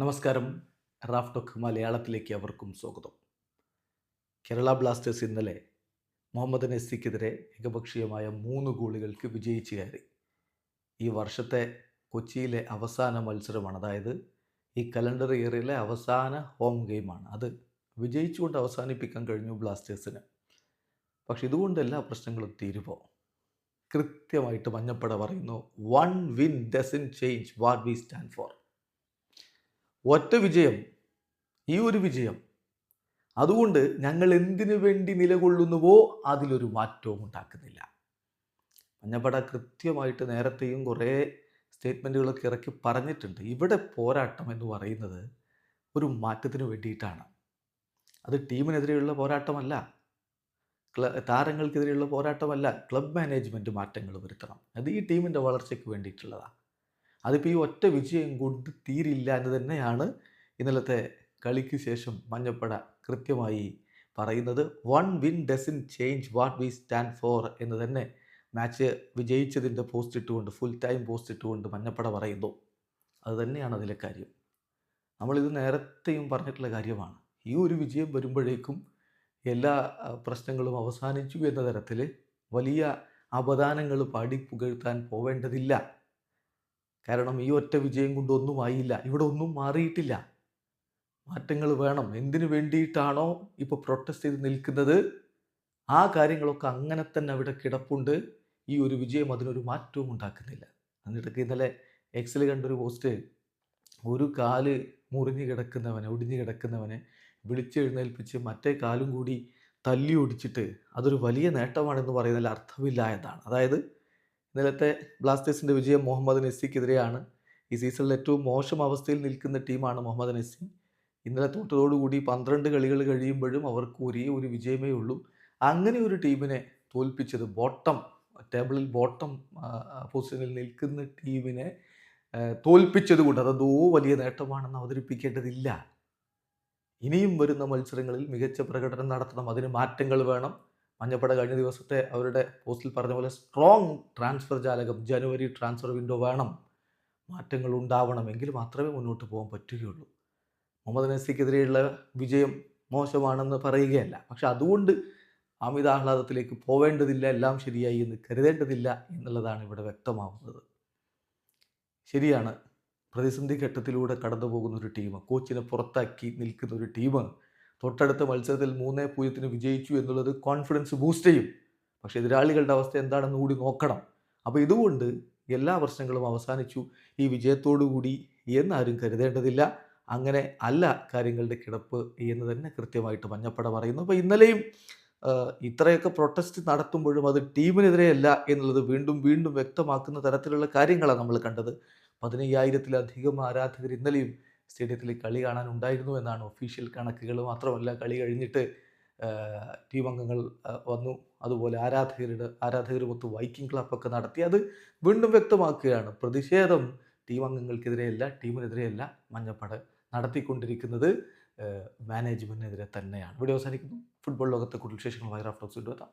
നമസ്കാരം. Raf talk മലയാളത്തിലേക്ക് അവർക്കും സ്വാഗതം. കേരള ബ്ലാസ്റ്റേഴ്സ് ഇന്നലെ മുഹമ്മദ് നെസ്സിക്കെതിരെ ഏകപക്ഷീയമായ മൂന്ന് ഗോളുകൾക്ക് വിജയിച്ചു കയറി. ഈ വർഷത്തെ കൊച്ചിയിലെ അവസാന മത്സരമാണ്. അതായത് ഈ കലണ്ടർ ഇയറിലെ അവസാന ഹോം ഗെയിമാണ്. അത് വിജയിച്ചുകൊണ്ട് അവസാനിപ്പിക്കാൻ കഴിഞ്ഞു ബ്ലാസ്റ്റേഴ്സിന്. പക്ഷെ ഇതുകൊണ്ട് എല്ലാ പ്രശ്നങ്ങളും തീരുമോ കൃത്യമായിട്ട് മഞ്ഞപ്പട പറയുന്നു one win dozen change what we stand for. ഒറ്റ വിജയം ഈ ഒരു വിജയം. അതുകൊണ്ട് ഞങ്ങൾ എന്തിനു വേണ്ടി നിലകൊള്ളുന്നുവോ അതിലൊരു മാറ്റവും ഉണ്ടാക്കുന്നില്ല. മഞ്ഞപ്പട കൃത്യമായിട്ട് നേരത്തെയും കുറേ സ്റ്റേറ്റ്മെന്റുകളൊക്കെ ഇറക്കി പറഞ്ഞിട്ടുണ്ട്. ഇവിടെ പോരാട്ടം എന്ന് പറയുന്നത് ഒരു മാറ്റത്തിന് വേണ്ടിയിട്ടാണ്. അത് ടീമിനെതിരെയുള്ള പോരാട്ടമല്ല. ക്ല താരങ്ങൾക്കെതിരെയുള്ള പോരാട്ടമല്ല. ക്ലബ് മാനേജ്മെന്റ് മാറ്റങ്ങൾ വരുത്തണം. അത് ഈ ടീമിന്റെ വളർച്ചയ്ക്ക് വേണ്ടിയിട്ടുള്ളതാണ്. അതിപ്പോൾ ഈ ഒറ്റ വിജയം കൊണ്ട് തീരില്ല എന്ന് തന്നെയാണ് ഇന്നലത്തെ കളിക്ക് ശേഷം മഞ്ഞപ്പട കൃത്യമായി പറയുന്നത്. One win dozen change what we stand for എന്ന് തന്നെ മാച്ച് വിജയിച്ചതിന്റെ പോസ്റ്റ് ഇട്ടുകൊണ്ട് ഫുൾ ടൈം പോസ്റ്റ് ഇട്ടുകൊണ്ട് മഞ്ഞപ്പട പറയുന്നു. അത് തന്നെയാണ് അതിലെ കാര്യം. നമ്മളിത് നേരത്തെയും പറഞ്ഞിട്ടുള്ള കാര്യമാണ്. ഈ ഒരു വിജയം വരുമ്പോഴേക്കും എല്ലാ പ്രശ്നങ്ങളും അവസാനിച്ചു എന്ന തരത്തിൽ വലിയ അപദാനങ്ങൾ പാടി പുകഴ്ത്താൻ പോവേണ്ടതില്ല. കാരണം ഈ ഒറ്റ വിജയം കൊണ്ടൊന്നും ആയില്ല. ഇവിടെ ഒന്നും മാറിയിട്ടില്ല. മാറ്റങ്ങൾ വേണം. എന്തിനു വേണ്ടിയിട്ടാണോ ഇപ്പോൾ പ്രൊട്ടസ്റ്റ് ചെയ്ത് നിൽക്കുന്നത്? ആ കാര്യങ്ങളൊക്കെ അങ്ങനെ തന്നെ അവിടെ കിടപ്പുണ്ട്. ഈ ഒരു വിജയം അതിനൊരു മാറ്റവും ഉണ്ടാക്കുന്നില്ല. എന്നിടയ്ക്ക് ഇന്നലെ എക്സിൽ കണ്ടൊരു പോസ്റ്റ് ഒരു കാൽ മുറിഞ്ഞു കിടക്കുന്നവനെ ഒടിഞ്ഞു കിടക്കുന്നവനെ വിളിച്ചെഴുന്നേൽപ്പിച്ച് മറ്റേ കാലും കൂടി തല്ലി ഒടിച്ചിട്ട് അതൊരു വലിയ നേട്ടമാണെന്ന് പറയുന്നതിൽ അർത്ഥമില്ല എന്നാണ് അതായത് ഇന്നലത്തെ ബ്ലാസ്റ്റേഴ്സിന്റെ വിജയം മുഹമ്മദ് നെസ്സിക്കെതിരെയാണ് ഈ സീസണിൽ ഏറ്റവും മോശം അവസ്ഥയിൽ നിൽക്കുന്ന ടീമാണ് മുഹമ്മദ് നെസ്സി ഇന്നലെ തോറ്റതോടുകൂടി പന്ത്രണ്ട് കളികൾ കഴിയുമ്പോഴും അവർക്ക് ഒരേ ഒരു വിജയമേ ഉള്ളൂ. അങ്ങനെ ഒരു ടീമിനെ തോൽപ്പിച്ചത് ബോട്ടം ടേബിളിൽ ബോട്ടം പൊസിഷനിൽ നിൽക്കുന്ന ടീമിനെ തോൽപ്പിച്ചത് കൊണ്ട് അതെന്തോ വലിയ നേട്ടമാണെന്ന് അവതരിപ്പിക്കേണ്ടതില്ല. ഇനിയും വരുന്ന മത്സരങ്ങളിൽ മികച്ച പ്രകടനം നടത്തണം. അതിന് മാറ്റങ്ങൾ വേണം. മഞ്ഞപ്പട കഴിഞ്ഞ ദിവസത്തെ അവരുടെ പോസ്റ്റിൽ പറഞ്ഞ പോലെ സ്ട്രോങ് ട്രാൻസ്ഫർ ജാലകം ജനുവരി ട്രാൻസ്ഫർ വിൻഡോ വേണം. മാറ്റങ്ങൾ ഉണ്ടാവണമെങ്കിൽ മാത്രമേ മുന്നോട്ട് പോകാൻ പറ്റുകയുള്ളൂ. മുഹമ്മദ് നസിക്കെതിരെയുള്ള വിജയം മോശമാണെന്ന് പറയുകയല്ല. പക്ഷെ അതുകൊണ്ട് അമിതാഹ്ലാദത്തിലേക്ക് പോവേണ്ടതില്ല എല്ലാം ശരിയായി എന്ന് കരുതേണ്ടതില്ല എന്നുള്ളതാണ് ഇവിടെ വ്യക്തമാവുന്നത്. ശരിയാണ്. പ്രതിസന്ധി ഘട്ടത്തിലൂടെ കടന്നു പോകുന്ന ഒരു ടീം കോച്ചിനെ പുറത്താക്കി നിൽക്കുന്ന ഒരു ടീം തൊട്ടടുത്ത മത്സരത്തിൽ മൂന്നേ പൂജ്യത്തിന് വിജയിച്ചു എന്നുള്ളത് കോൺഫിഡൻസ് ബൂസ്റ്റ് ചെയ്യും. പക്ഷേ എതിരാളികളുടെ അവസ്ഥ എന്താണെന്ന് കൂടി നോക്കണം. അപ്പോൾ ഇതുകൊണ്ട് എല്ലാ പ്രശ്നങ്ങളും അവസാനിച്ചു. ഈ വിജയത്തോടു കൂടി എന്നാരും കരുതേണ്ടതില്ല. അങ്ങനെ അല്ല കാര്യങ്ങളുടെ കിടപ്പ് എന്ന് തന്നെ കൃത്യമായിട്ട് മഞ്ഞപ്പട പറയുന്നു. അപ്പോൾ ഇന്നലെയും ഇത്രയൊക്കെ പ്രൊട്ടസ്റ്റ് നടത്തുമ്പോഴും അത് ടീമിനെതിരെയല്ല എന്നുള്ളത് വീണ്ടും വീണ്ടും വ്യക്തമാക്കുന്ന തരത്തിലുള്ള കാര്യങ്ങളാണ് നമ്മൾ കണ്ടത്. പതിനയ്യായിരത്തിലധികം ആരാധകർ ഇന്നലെയും സ്റ്റേഡിയത്തിൽ കളി കാണാൻ ഉണ്ടായിരുന്നു എന്നാണ് ഒഫീഷ്യൽ കണക്കുകൾ. മാത്രമല്ല കളി കഴിഞ്ഞിട്ട് ടീം അംഗങ്ങൾ വന്നു. അതുപോലെ ആരാധകരുടെ ആരാധകരുമൊത്ത് വൈക്കിംഗ് ക്ലബൊക്കെ നടത്തി. അത് വീണ്ടും വ്യക്തമാക്കുകയാണ്. പ്രതിഷേധം ടീം അംഗങ്ങൾക്കെതിരെയല്ല ടീമിനെതിരെയല്ല മഞ്ഞപ്പട നടത്തിക്കൊണ്ടിരിക്കുന്നത് മാനേജ്മെന്റിനെതിരെ തന്നെയാണ്. ഇവിടെ അവസാനിക്കുന്നു. ഫുട്ബോൾ ലോകത്തെ കൂടുതൽ വിശേഷങ്ങൾ റാഫ്റ്റോക്സ് കൊണ്ടുവരാം